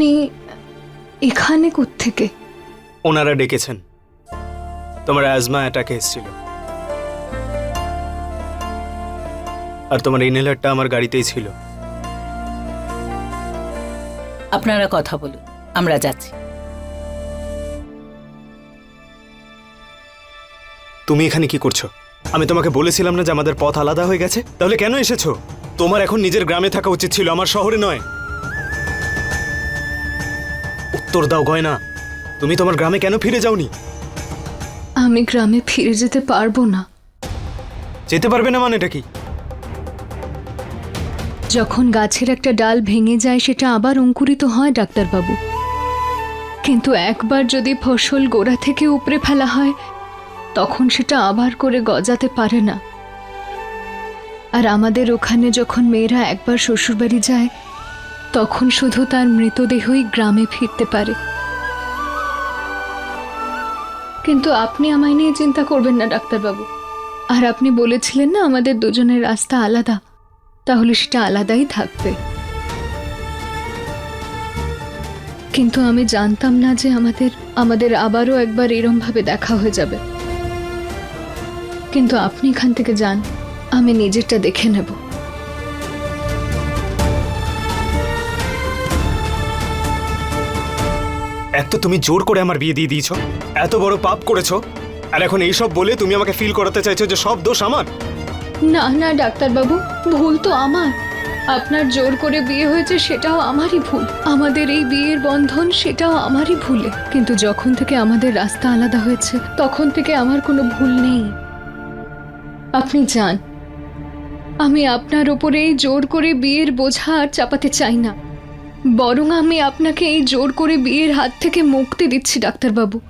আপনি এখানে থেকে ওনারা ডেকেছেন। তোমার অ্যাজমা অ্যাটাকে এসেছিল। আর তোমার ইনহেলারটা আমার গাড়িতেই ছিল। আপনারা কথা বলুন আমরা যাচ্ছি। তুমি এখানে কি করছ? আমি তোমাকে বলেছিলাম না যে আমাদের পথ আলাদা হয়ে গেছে? তাহলে কেন এসেছ? তোমার এখন নিজের গ্রামে থাকা উচিত ছিল আমার শহরে নয়। উত্তর দাও গয়না। তুমি তোমার গ্রামে কেন ফিরে যাওনি? আমি গ্রামে ফিরে যেতে পারব না। যেতে পারবে না মানেটা কি? যখন গাছের একটা ডাল ভেঙে যায় সেটা আবার অঙ্কুরিত হয় ডাক্তারবাবু। কিন্তু একবার যদি ফসল গোড়া থেকে উপড়ে ফেলা হয় তখন সেটা আবার করে গজাতে পারে না। আর আমাদের ওখানে যখন মেয়েরা একবার শ্বশুরবাড়ি যায় তখন শুধু তার মৃতদেহই গ্রামে ফিরতে পারে। কিন্তু আপনি আমায় নিয়ে চিন্তা করবেন না, ডাক্তারবাবু। আর আপনি বলেছিলেন না, আমাদের দুজনের রাস্তা আলাদা। তাহলে সেটা আলাদাই থাকবে। কিন্তু আমি জানতাম না যে আমাদের আমাদের আবারও একবার এরম ভাবে দেখা হয়ে যাবে। কিন্তু আপনি এখান থেকে যান, আমি নিজেরটা দেখে নেব। এক তো তুমি জোর করে আমার বিয়ে দিয়ে দিয়েছ? এত বড় পাপ করেছ? আর এখন এইসব বলে তুমি আমাকে ফিল করাতে চাইছো যে সব দোষ আমার? না না, ডাক্তারবাবু, ভুল তো আমার। আপনার জোর করে বিয়ে হয়েছে সেটাও আমারই ভুল। আমাদের এই বিয়ের বন্ধন সেটাও আমারই ভুলে। কিন্তু যখন থেকে আমাদের রাস্তা আলাদা হয়েছে, তখন থেকে আমার কোনো ভুল নেই। আপনি যান। আমি আপনার ওপরে জোর করে বিয়ের বোঝা আর চাপাতে চাই না। বরং আমি আপনাকে এই জোর করে বিয়ের হাত থেকে মুক্তি দিচ্ছি, ডাক্তারবাবু।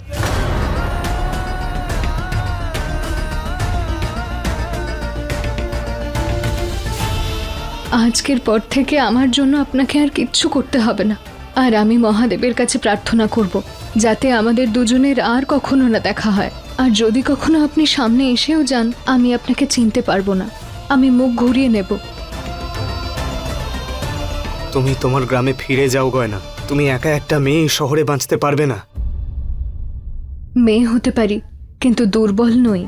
আজকের পর থেকে আমার জন্য আপনাকে আর কিচ্ছু করতে হবে না। আর আমি মহাদেবের কাছে প্রার্থনা করব, যাতে আমাদের দুজনের আর কখনো না দেখা হয়। আর যদি কখনো আপনি সামনে এসেও যান, আমি আপনাকে চিনতে পারব না। আমি মুখ ঘুরিয়ে নেব। তুমি তোমার গ্রামে ফিরে যাও, গয়না। তুমি একা একটা মেয়ে শহরে বাঁচতে পারবে না। মেয়ে হতে পারি, কিন্তু দুর্বল নই।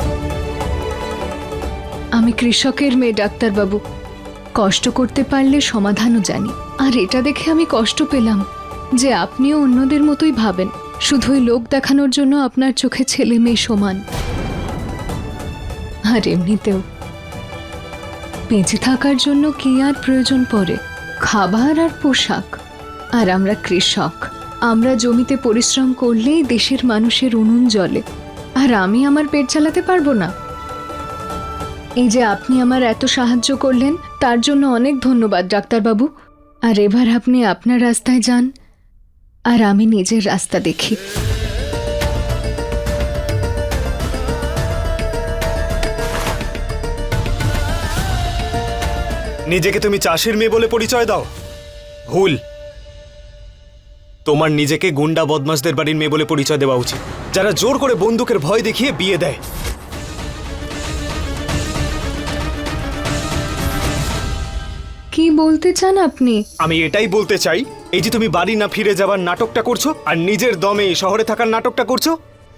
আমি কৃষকের মেয়ে, ডাক্তারবাবু। কষ্ট করতে পারলে সমাধানও জানি। আর এটা দেখে আমি কষ্ট পেলাম যে আপনিও অন্যদের মতোই ভাবেন। শুধুই লোক দেখানোর জন্য আপনার চোখে ছেলে মেয়ে সমান। আর এমনিতেও, বেঁচে থাকার জন্য কি আর প্রয়োজন পড়ে? খাবার আর পোশাক। আর আমরা কৃষক। আমরা জমিতে পরিশ্রম করলেই দেশের মানুষের উনুন জলে আর আমি আমার পেট চালাতে পারব না। এই যে আপনি আমার এত সাহায্য করলেন, তার জন্য অনেক ধন্যবাদ, ডাক্তারবাবু। আর এবার আপনি আপনার রাস্তায় যান। আর আমি নিজের রাস্তা দেখি। নিজেকে তুমি চাষির মেয়ে বলে পরিচয় দাও। ভুল। তোমার নিজেকে গুন্ডা বদমাসদের বাড়ির মেয়ে বলে পরিচয় দেওয়া উচিত। যারা জোর করে বন্দুকের ভয় দেখিয়ে বিয়ে দেয়। কি বলতে চান আপনি? আমি এটাই বলতে চাই এই যে তুমি বাড়ি না ফিরে যাবার নাটকটা করছ আর নিজের দমে এই শহরে থাকার নাটকটা করছ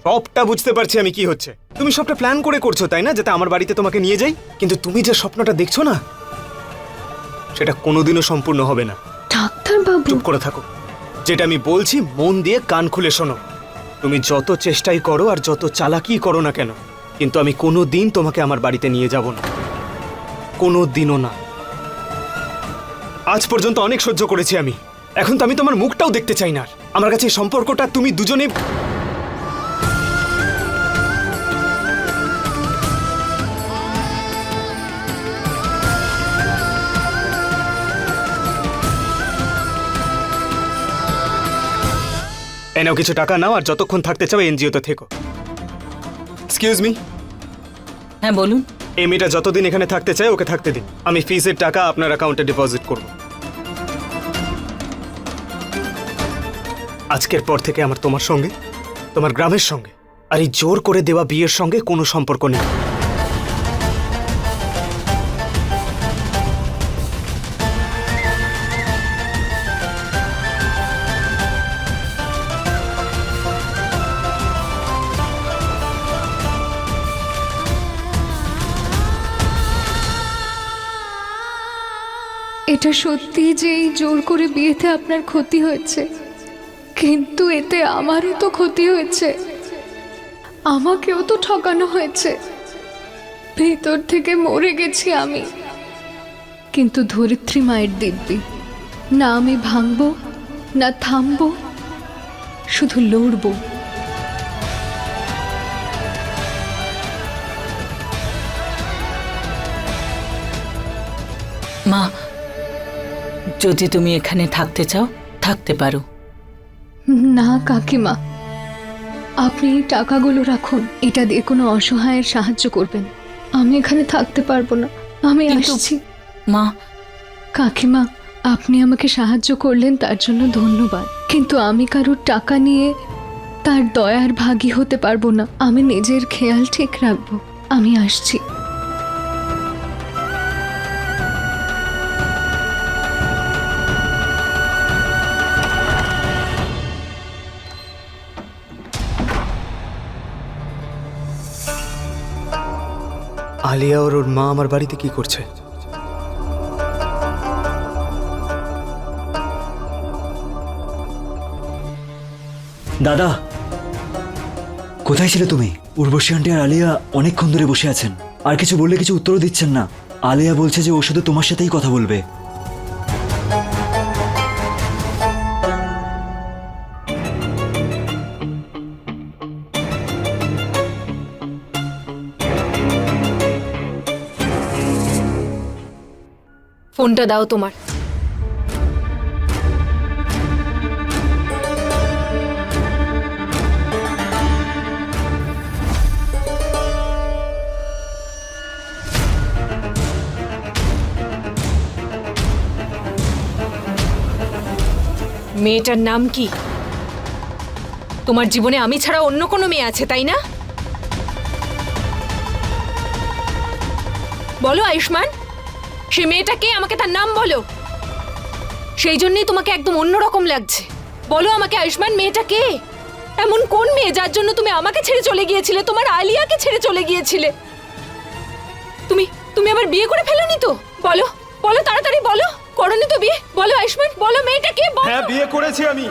সবটা বুঝতে পারছি আমি কি হচ্ছে। তুমি সবটা প্ল্যান করে করছ তাই না? যাতে আমার বাড়িতে তোমাকে নিয়ে যাই। কিন্তু তুমি যে স্বপ্নটা দেখছ না সেটা কোনোদিনও সম্পূর্ণ হবে না। ডাক্তারবাবু। চুপ করে থাকো। যেটা আমি বলছি মন দিয়ে কান খুলে শোনো। তুমি যত চেষ্টাই করো আর যত চালাকি করো না কেন কিন্তু আমি কোনো দিন তোমাকে আমার বাড়িতে নিয়ে যাব না। কোনো দিনও না। আজ পর্যন্ত অনেক সহ্য করেছি আমি। এখন তো আমি তোমার মুখটাও দেখতে চাই না। আমার কাছে এই সম্পর্কটা তুমি দুজনে এনাও কিছু টাকা নাও আর যতক্ষণ থাকতে চাও এনজিওতে থেকো। এক্সকিউজ মি হ্যাঁ বলুন। এই মেয়েটা যতদিন এখানে থাকতে চায় ওকে থাকতে দিন। আমি ফিজের টাকা আপনার অ্যাকাউন্টে ডিপোজিট করব। আজকের পর থেকে আমার তোমার সঙ্গে তোমার গ্রামের সঙ্গে আর এই জোর করে দেওয়া বিয়ের সঙ্গে কোনো সম্পর্ক নেই। এটা সত্যি যে এই জোর করে বিয়েতে আপনার ক্ষতি হয়েছে। কিন্তু এতে আমারও তো ক্ষতি হয়েছে। আমাকেও তো ঠকানো হয়েছে। ভেতর থেকে মরে গেছি আমি। কিন্তু ধরিত্রী মায়ের দিব্যি, না আমি ভাঙবো, না থামবো, শুধু লড়বো। মা যদি তুমি এখানে থাকতে চাও থাকতে পারো। না কাকিমা। আপনি এই টাকাগুলো রাখুন। এটা দিয়ে কোনো অসহায়ের সাহায্য করবেন। আমি এখানে থাকতে পারব না। আমি আসছি। মা। কাকিমা আপনি আমাকে সাহায্য করলেন তার জন্য ধন্যবাদ। কিন্তু আমি কারোর টাকা নিয়ে তার দয়ার ভাগী হতে পারব না। আমি নিজের খেয়াল ঠিক রাখব। আমি আসছি। আলিয়া ওর ওর মা আমার বাড়িতে কি করছে? দাদা, কোথায় ছিলে তুমি? উর্বশী আন্টি আর আলিয়া অনেকক্ষণ ধরে বসে আছেন। আর কিছু বললে কিছু উত্তরও দিচ্ছেন না। আলিয়া বলছে যে ও শুধু তোমার সাথেই কথা বলবে। ফোনটা দাও তোমার। মেয়েটার নাম কি? তোমার জীবনে আমি ছাড়া অন্য কোনো মেয়ে আছে, তাই না? বলো, আয়ুষ্মান। সে মেয়েটাকে আমাকে তার নাম বলো। সেই জন্যই তোমাকে একদম অন্যরকম লাগছে। বলো আমাকে আয়ুষ্মান মেয়েটা কে? এমন কোন মেয়ে যার জন্য তুমি আমাকে ছেড়ে চলে গিয়েছিলে? তোমার আলিয়াকে ছেড়ে চলে গিয়েছিলে? তুমি তুমি আবার বিয়ে করে ফেলোনি তো? বলো বলো তাড়াতাড়ি বলো। করনি তো বিয়ে? বলো আয়ুষ্মান, বলো মেয়েটা কে? বলো। হ্যাঁ বিয়ে করেছি আমি।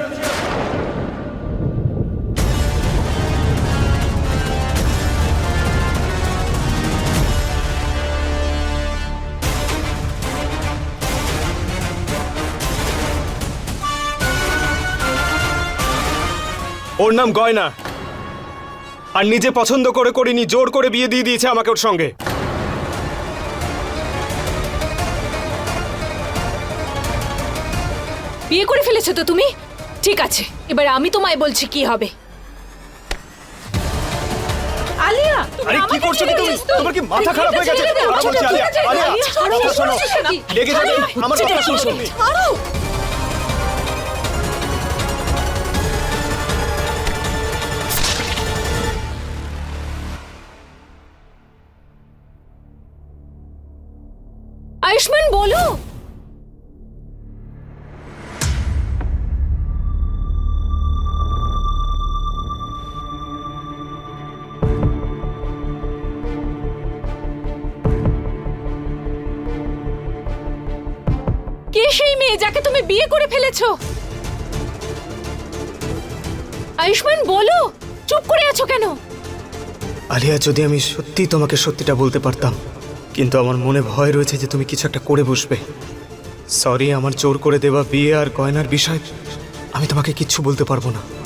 ওর নাম গয়না। আর নিজে পছন্দ করে করিনি জোর করে বিয়ে দিয়ে দিয়েছে আমাকে ওর সঙ্গে। বিয়ে করে ফেলেছো তো তুমি? ঠিক আছে এবার আমি তোমায় বলছি কি হবে। আলিয়া আরে কি করছ কি তুমি? তোমার কি মাথা খারাপ হয়ে গেছে? আলিয়া আলিয়া। লেগে যাবে আমার কথা দে, আয়ুষ্মান বলো। কে সেই মেয়ে যাকে তুমি বিয়ে করে ফেলেছো? আয়ুষ্মান, বলো। চুপ করে আছো কেন? আলিয়া, যদি আমি সত্যি তোমাকে সত্যিটা বলতে পারতাম কিন্তু আমার মনে ভয় রয়েছে যে তুমি কিছু একটা করে বসবে। সরি, আমার জোর করে দেওয়া বিয়ে আর গয়নার বিষয়, আমি তোমাকে কিচ্ছু বলতে পারব না।